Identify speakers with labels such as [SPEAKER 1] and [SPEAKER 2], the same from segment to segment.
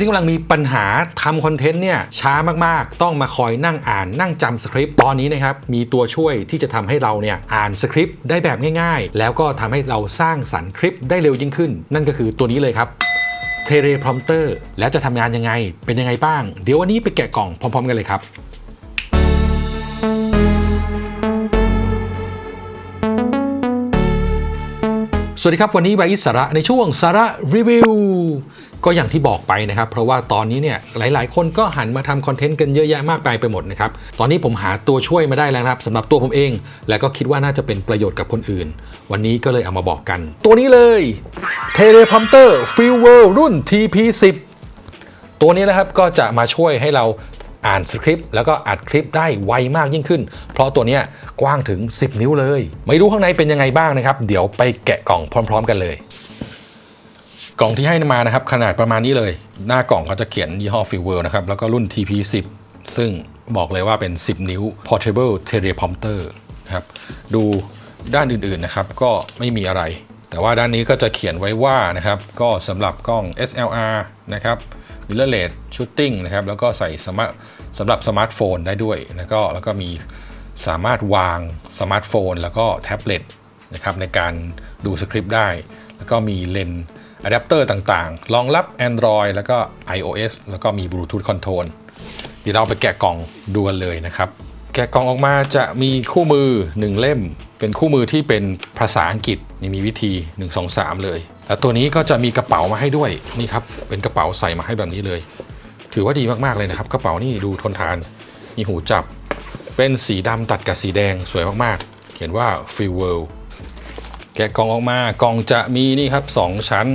[SPEAKER 1] ที่กำลังมีปัญหาทำคอนเทนต์เนี่ยช้ามากๆ ต้องมาคอยนั่งอ่านนั่งจำสคริปต์ตอนนี้นะครับมีตัวช่วยที่จะทำให้เราเนี่ยอ่านสคริปต์ได้แบบง่ายๆ แล้วก็ทำให้เราสร้างสรรค์คลิปได้เร็วยิ่งขึ้น นั่นก็คือตัวนี้เลยครับเทเลพรอมเตอร์แล้วจะทำงานยังไงเป็นยังไงบ้าง เดี๋ยววันนี้ไปแกะกล่องพร้อม ๆ กันเลยครับ วัสดีครับ วันนี้ไวอิสระในช่วงสาระรีวิวก็อย่างที่บอกไปนะครับ เพราะว่าตอนนี้เนี่ยหลาย ๆ คนก็หันมาทำคอนเทนต์กันเยอะแยะมากมายไปหมดนะครับ ตอนนี้ผมหาตัวช่วยมาได้แล้วนะครับสำหรับตัวผมเอง และก็คิดว่าน่าจะเป็นประโยชน์กับคนอื่น วันนี้ก็เลยเอามาบอกกัน ตัวนี้เลย Teleprompter f i e l w o r l d รุ่น TP10 ตัวนี้นะครับก็จะมาช่วยให้เรา อ่านสคริปต์แล้วก็อัดคลิปได้ไวมากยิ่งขึ้น เพราะตัวนี้กว้างถึง 10 นิ้วเลย ไม่รู้ข้างในเป็นยังไงบ้างนะครับ เดี๋ยวไปแกะกล่องพร้อม ๆ กันเลย กล่องที่ให้มานะครับ ขนาดประมาณนี้เลย หน้ากล่องเขาจะเขียนยี่ห้อ f i l w o r l d นะครับแล้วก็รุ่น TP10 ซึ่งบอกเลยว่าเป็น 10 นิ้ว Portable Teleprompter นะครับดูด้านอื่นๆนะครับ ก็ไม่มีอะไร แต่ว่าด้านนี้ก็จะเขียนไว้ว่านะครับ ก็สำหรับกล้อง SLR นะครับ mirrorless shooting นะครับ แล้วก็ใส่สมาร์ทสำหรับสมาร์ทโฟนได้ด้วยแล้วก็แล้วก็มีสามารถวางสมาร์ทโฟน แล้วก็แท็บเล็ตนะครับในการดูสคริปต์ได้ แล้วก็มีเลนส์อะแดปเตอร์ต่างๆ รองรับ Android แล้วก็ iOS แล้วก็มี Bluetooth Control เดี๋ยวเราไปแกะกล่องดูกันเลยนะครับ แกะกล่องออกมาจะมีคู่มือ 1 เล่ม เป็นคู่มือที่เป็นภาษาอังกฤษนี่มีวิธี 1 2 3 เลย แล้วตัวนี้ก็จะมีกระเป๋ามาให้ด้วยนี่ครับเป็นกระเป๋าใส่มาให้แบบนี้เลย ถือว่าดีมากๆเลยนะครับ กระเป๋านี่ดูทนทานมีหูจับ เป็นสีดำตัดกับสีแดงสวยมากๆ เขียนว่า Free World แกะกล่องออกมากล่องจะมีนี่ครับ 2 ชั้น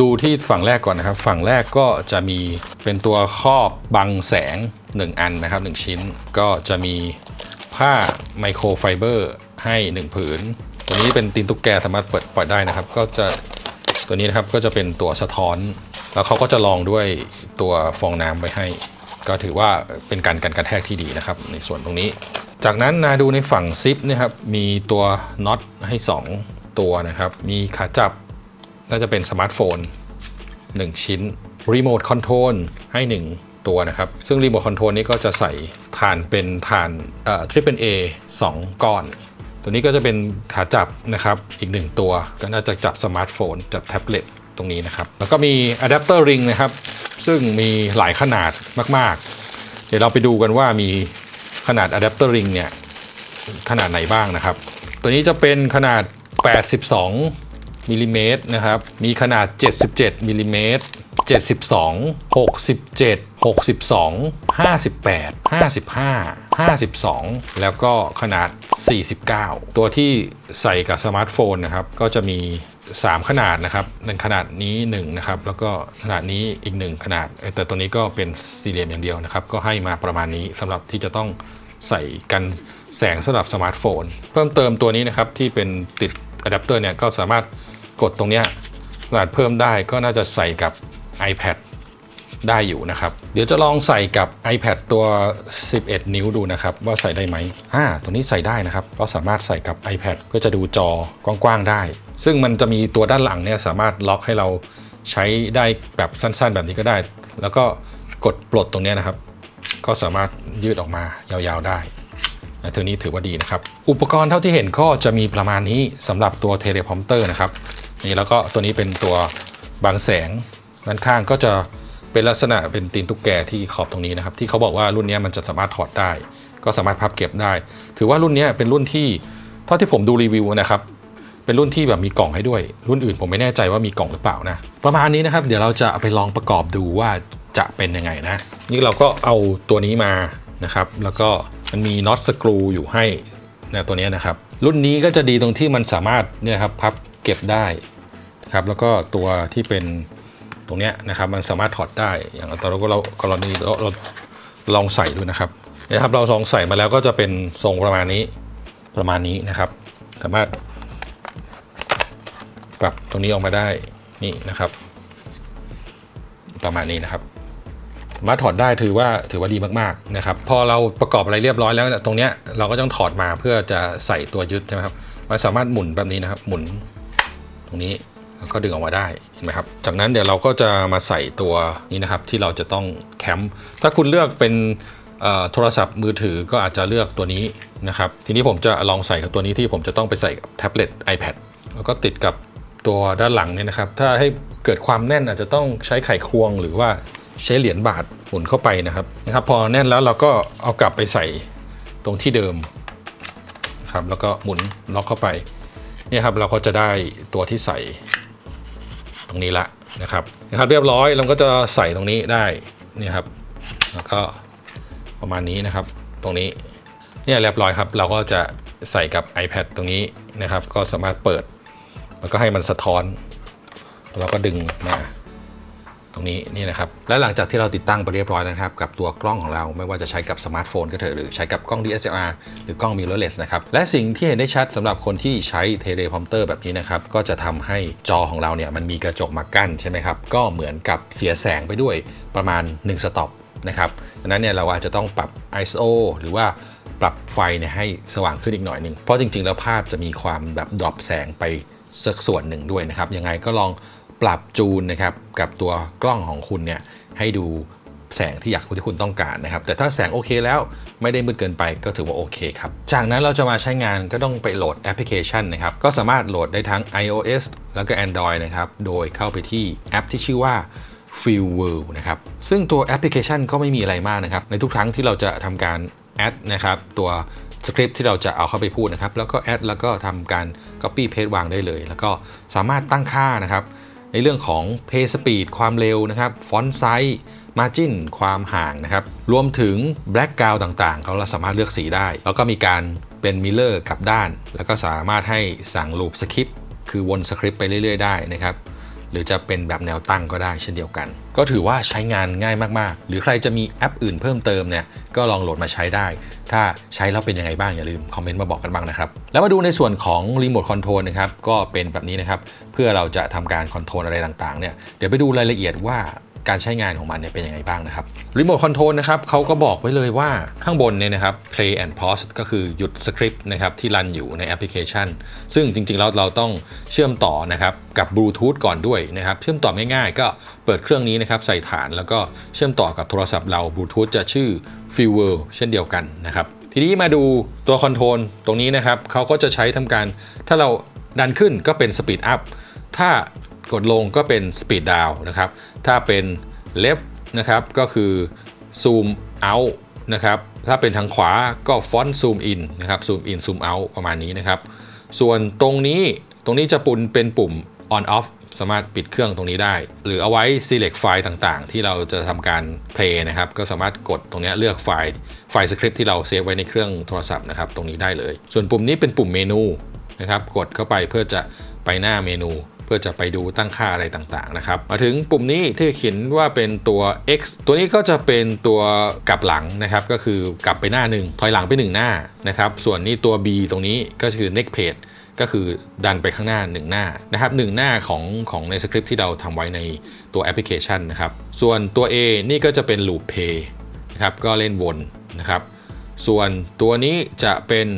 [SPEAKER 1] ดูที่ฝั่งแรกก่อนนะครับ ฝั่งแรกก็จะมีเป็นตัวครอบบังแสง 1 อันนะครับ 1 ชิ้น ก็จะมีผ้าไมโครไฟเบอร์ ให้ 1 ผืน ตัวนี้เป็นตีนตุ๊กแกสามารถเปิดปล่อยได้นะครับ ก็จะตัวนี้นะครับก็จะเป็นตัวสะท้อน แล้วเขาก็จะลองด้วยตัวฟองน้ำไว้ให้ ก็ถือว่าเป็นการกันกระแทกที่ดีนะครับ ในส่วนตรงนี้ จากนั้นนะดูในฝั่งซิปนะครับมีตัวน็อตให้ 2 ตัวนะครับ มีขาจับน่าจะเป็นสมาร์ทโฟน 1 ชิ้นรีโมทคอนโทรลให้ 1 ตัวนะครับ ซึ่งรีโมทคอนโทรลนี้ก็จะใส่ฐานเป็นฐานเอ่อ Triple A 2ก้อน ตัวนี้ก็จะเป็นขาจับนะครับอีก1ตัวก็น่าจะจับสมาร์ทโฟน จับแท็บเล็ตตรงนี้นะครับ แล้วก็มีอะแดปเตอร์ริงนะครับ ซึ่งมีหลายขนาดมาก ๆ เดี๋ยวเราไปดูกันว่ามีขนาดอะแดปเตอร์ริงเนี่ยขนาดไหนบ้างนะครับ ตัวนี้จะเป็นขนาด 82มิลลิเมตรนะครับ มีขนาด 77มิลลิเมตร72 67 62 58 55 52 แล้วก็ขนาด 49 ตัวที่ใส่กับสมาร์ทโฟนนะครับ ก็จะมี 3 ขนาดนะครับในขนาดนี้ 1 นะครับ แล้วก็ขนาดนี้อีก 1 ขนาด แต่ตัวนี้ก็เป็นสี่เหลี่ยมอย่างเดียวนะครับ ก็ให้มาประมาณนี้สำหรับที่จะต้องใส่กันแสงสำหรับสมาร์ทโฟน เพิ่มเติมตัวนี้นะครับ ที่เป็นติดอะแดปเตอร์เนี่ยก็สามารถกดตรงเนี้ยขนาดเพิ่มได้ก็น่าจะใส่กับ iPad ได้อยู่นะครับ เดี๋ยวจะลองใส่กับ iPad ตัว 11 นิ้วดูนะครับ ว่าใส่ได้ไหมอ่าตัวนี้ใส่ได้นะครับ ก็สามารถใส่กับ iPad เพื่อจะดูจอกว้างๆได้ ซึ่งมันจะมีตัวด้านหลังเนี่ยสามารถล็อกให้เราใช้ได้แบบสั้นๆ แบบนี้ก็ได้ แล้วก็กดปลดตรงนี้นะครับ ก็สามารถยืดออกมายาวๆได้นะตัวนี้ถือว่าดีนะครับ อุปกรณ์เท่าที่เห็นก็จะมีประมาณนี้สำหรับตัวเทเลพอมเตอร์นะครับนี่แล้วก็ตัวนี้เป็นตัวบางแสงด้านข้างก็จะ เป็นลักษณะเป็นตีนตุ๊กแกที่ขอบตรงนี้นะครับ ที่เขาบอกว่ารุ่นนี้มันจะสามารถถอดได้ ก็สามารถพับเก็บได้ ถือว่ารุ่นนี้เป็นรุ่นที่เท่าที่ผมดูรีวิวนะครับ เป็นรุ่นที่แบบมีกล่องให้ด้วย รุ่นอื่นผมไม่แน่ใจว่ามีกล่องหรือเปล่านะ ประมาณนี้นะครับ เดี๋ยวเราจะาไปลองประกอบดูว่าจะเป็นยังไงนะ นี่เราก็เอาตัวนี้มานะครับ แล้วก็มันมีน็อตสกรูอยู่ให้นะตัวนี้นะครับ รุ่นนี้ก็จะดีตรงที่มันสามารถเนี่ยครับพับเก็บได้ครับแล้วก็ตัวที่เป็น ตรงเนี้ยนะครับมันสามารถถอดได้อย่างตอนเราก็เรากรณีเราเราลองใส่ดูนะครับนี่ยครับเราลองใส่มาแล้วก็จะเป็นทรงประมาณนี้ประมาณนี้นะครับ สามารถปรับตรงนี้ออกมาได้นี่นะครับ ประมาณนี้นะครับสามารถถอดได้ถือว่าถือว่าดีมากๆนะครับ พอเราประกอบอะไรเรียบร้อยแล้วตรงเนี้ยเราก็ต้องถอดมาเพื่อจะใส่ตัวยึดใช่ไหมครับมันสามารถหมุนแบบนี้นะครับ หมุนตรงนี้แล้วก็ดึงออกมาได้ เห็นไหมครับจากนั้นเดี๋ยวเราก็จะมาใส่ตัวนี้นะครับที่เราจะต้องแคมป์ถ้าคุณเลือกเป็นโทรศัพท์มือถือก็อาจจะเลือกตัวนี้นะครับ ทีนี้ผมจะลองใส่กับตัวนี้ที่ผมจะต้องไปใส่กับแท็บเล็ต iPad แล้วก็ติดกับตัวด้านหลังเนี่ยนะครับ ถ้าให้เกิดความแน่นอาจจะต้องใช้ไขควงหรือว่าใช้เหรียญบาทหมุนเข้าไปนะครับนะครับ พอแน่นแล้วเราก็เอากลับไปใส่ตรงที่เดิมครับแล้วก็หมุนล็อกเข้าไปเนี่ยครับเราก็จะได้ตัวที่ใส่ ตรงนี้ละนะครับนะครับเรียบร้อยเราก็จะใส่ตรงนี้ได้นี่ครับแล้วก็ประมาณนี้นะครับ ตรงนี้เนี่ยเรียบร้อยครับ เราก็จะใส่กับ iPad ตรงนี้นะครับ ก็สามารถเปิด แล้วก็ให้มันสะท้อน เราก็ดึงมา ตรงนี้นี่นะครับ และหลังจากที่เราติดตั้งไปเรียบร้อยแล้วนะครับ กับตัวกล้องของเราไม่ว่าจะใช้กับสมาร์ทโฟนก็เถอะหรือใช้กับกล้อง DSLR หรือกล้อง mirrorless นะครับ และสิ่งที่เห็นได้ชัดสำหรับคนที่ใช้ teleprompter แบบนี้นะครับ ก็จะทำให้จอของเราเนี่ยมันมีกระจกมากั้นใช่ไหมครับ ก็เหมือนกับเสียแสงไปด้วยประมาณ 1 สต็อปนะครับดังนั้นเนี่ยเราอาจจะต้องปรับ ISO หรือว่าปรับไฟเนี่ยให้สว่างขึ้นอีกหน่อยหนึ่งเพราะจริงๆ แล้วภาพจะมีความแบบดรอปแสงไปสักส่วนหนึ่งด้วยนะครับยังไงก็ลอง ปรับจูนนะครับกับตัวกล้องของคุณเนี่ยให้ดูแสงที่อยากที่คุณต้องการนะครับ แต่ถ้าแสงโอเคแล้วไม่ได้มืดเกินไปก็ถือว่าโอเคครับ จากนั้นเราจะมาใช้งานก็ต้องไปโหลดแอปพลิเคชันนะครับ ก็สามารถโหลดได้ทั้ง iOS แล้วก็ Android นะครับ โดยเข้าไปที่แอปที่ชื่อว่า Feel World นะครับ ซึ่งตัวแอปพลิเคชันก็ไม่มีอะไรมากนะครับ ในทุกครั้งที่เราจะทำการแอดนะครับตัวสคริปที่เราจะเอาเข้าไปพูดนะครับ แล้วก็แอดแล้วก็ทำการ Copy Paste วางได้เลย แล้วก็สามารถตั้งค่านะครับ ในเรื่องของเพย์สปีดความเร็วนะครับฟอนต์ไซส์มาจินความห่างนะครับ รวมถึงแบล็กกราวต่างๆ เขาเราสามารถเลือกสีได้ แล้วก็มีการเป็นมิลเลอร์กลับด้าน แล้วก็สามารถให้สั่งลูปสคริปคือวนสคริปต์ไปเรื่อย ๆ ได้นะครับ หรือจะเป็นแบบแนวตั้งก็ได้เช่นเดียวกัน ก็ถือว่าใช้งานง่ายมากๆ หรือใครจะมีแอปอื่นเพิ่มเติมเนี่ยก็ลองโหลดมาใช้ได้ ถ้าใช้แล้วเป็นยังไงบ้างอย่าลืมคอมเมนต์มาบอกกันบ้างนะครับ แล้วมาดูในส่วนของรีโมทคอนโทรลนะครับก็เป็นแบบนี้นะครับเพื่อเราจะทำการคอนโทรลอะไรต่างๆเนี่ยเดี๋ยวไปดูรายละเอียดว่า การใช้งานของมันเนี่ยเป็นยังไงบ้างนะครับรีโมทคอนโทรลนะครับเขาก็บอกไว้เลยว่าข้างบนเนี่ยนะครับ play and pause ก็คือหยุดสคริปต์นะครับที่รันอยู่ในแอปพลิเคชัน ซึ่งจริงๆแล้วเราต้องเชื่อมต่อนะครับกับบลูทูธก่อนด้วยนะครับเชื่อมต่อง่ายๆ ก็เปิดเครื่องนี้นะครับใส่ฐานแล้วก็เชื่อมต่อกับโทรศัพท์เราบลูทูธจะชื่อ f e e l World เช่นเดียวกันนะครับทีนี้มาดูตัวคอนโทรลตรงนี้นะครับเขาก็จะใช้ทำการถ้าเราดันขึ้นก็เป็น Speed Up ถ้า กดลงก็เป็น Speed Down นะครับ ถ้าเป็น Left นะครับก็คือ Zoom Out นะครับถ้าเป็นทางขวาก็ Font Zoom In นะครับ Zoom In Zoom Out ประมาณนี้นะครับ ส่วนตรงนี้ตรงนี้จะปุ่นเป็นปุ่ม On Off สามารถปิดเครื่องตรงนี้ได้ หรือเอาไว้ select ไฟล์ต่างๆ ที่เราจะทำการ play นะครับ ก็สามารถกดตรงนี้เลือกไฟล์ไฟล์สคริปต์ที่เราเซฟไว้ในเครื่องโทรศัพท์นะครับ ตรงนี้ได้เลย ส่วนปุ่มนี้เป็นปุ่มเมนูนะครับ กดเข้าไปเพื่อจะไปหน้าเมนู เพื่อจะไปดูตั้งค่าอะไรต่างๆนะครับมาถึงปุ่มนี้ที่เขียนว่าเป็นตัว X ตัวนี้ก็จะเป็นตัวกลับหลังนะครับก็คือกลับไปหน้าหนึ่งถอยหลังไปหนึ่งหน้านะครับส่วนนี้ตัว B ตรงนี้ก็คือ next page ก็คือดันไปข้างหน้า 1 หน้านะครับหหน้าของของในสคริปที่เราทำไว้ในตัวแอปพลิเคชันนะครับ ส่วนตัว A นี่ก็จะเป็น loop play นะครับก็เล่นวนนะครับ ส่วนตัวนี้จะเป็น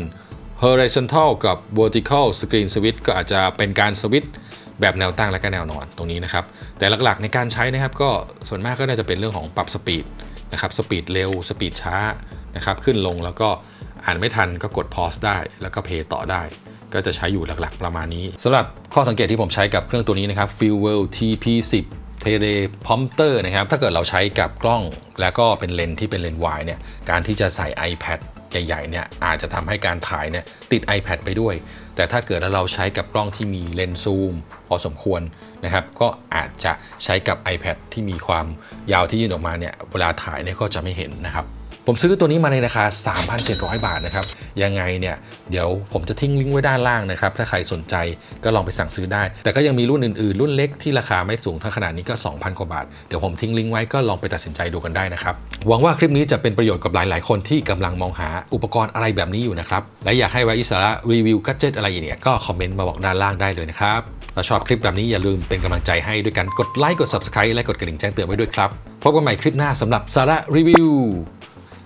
[SPEAKER 1] horizontal กับ vertical screen switch ก็อาจจะเป็นการสวิตช์ แบบแนวตั้งและก็แนวนอนตรงนี้นะครับ แต่หลักๆในการใช้นะครับก็ส่วนมากก็น่าจะเป็นเรื่องของปรับสปีดนะครับสปีดเร็วสปีดช้านะครับขึ้นลงแล้วก็อ่านไม่ทันก็กด pause ได้ แล้วก็เพย์ต่อได้ ก็จะใช้อยู่หลักๆ ประมาณนี้สำหรับข้อสังเกตที่ผมใช้กับเครื่องตัวนี้นะครับ f e e l w e l l TP10 Teleprompter นะครับถ้าเกิดเราใช้กับกล้องแล้วก็เป็นเลนส์ที่เป็นเลนส์วายเนี่ยการที่จะใส่ iPad ใหญ่ๆเนี่ยอาจจะทำให้การถ่ายเนี่ยติด iPad ไปด้วย แต่ถ้าเกิดเราใช้กับกล้องที่มีเลนส์ซูมพอสมควรนะครับ ก็อาจจะใช้กับ iPad ที่มีความยาวที่ยื่นออกมาเนี่ยเวลาถ่ายเนี่ยก็จะไม่เห็นนะครับ ผมซื้อตัวนี้มาในราคา 3,700 บาทนะครับ ยังไงเนี่ย เดี๋ยวผมจะทิ้งลิงก์ไว้ด้านล่างนะครับ ถ้าใครสนใจก็ลองไปสั่งซื้อได้ แต่ก็ยังมีรุ่นอื่นๆ รุ่นเล็กที่ราคาไม่สูงเท่าขนาดนี้ก็ 2,000 กว่าบาท เดี๋ยวผมทิ้งลิงก์ไว้ก็ลองไปตัดสินใจดูกันได้นะครับ หวังว่าคลิปนี้จะเป็นประโยชน์กับหลาย ๆ คนที่กำลังมองหาอุปกรณ์อะไรแบบนี้อยู่นะครับ และอยากให้ไว้อิสระรีวิวกัจเจตอะไรอย่างเนี้ยก็คอมเมนต์มาบอกด้านล่างได้เลยนะครับถ้าชอบคลิปแบบนี้อย่าลืมเป็นกำลังใจให้ด้วยกันกดไลค์กด subscribe และกดกระดิ่งแจ้งเตือนไว้ด้วยครับพบกันใหม่คลิปหน้าสำหรับสาระรีวิว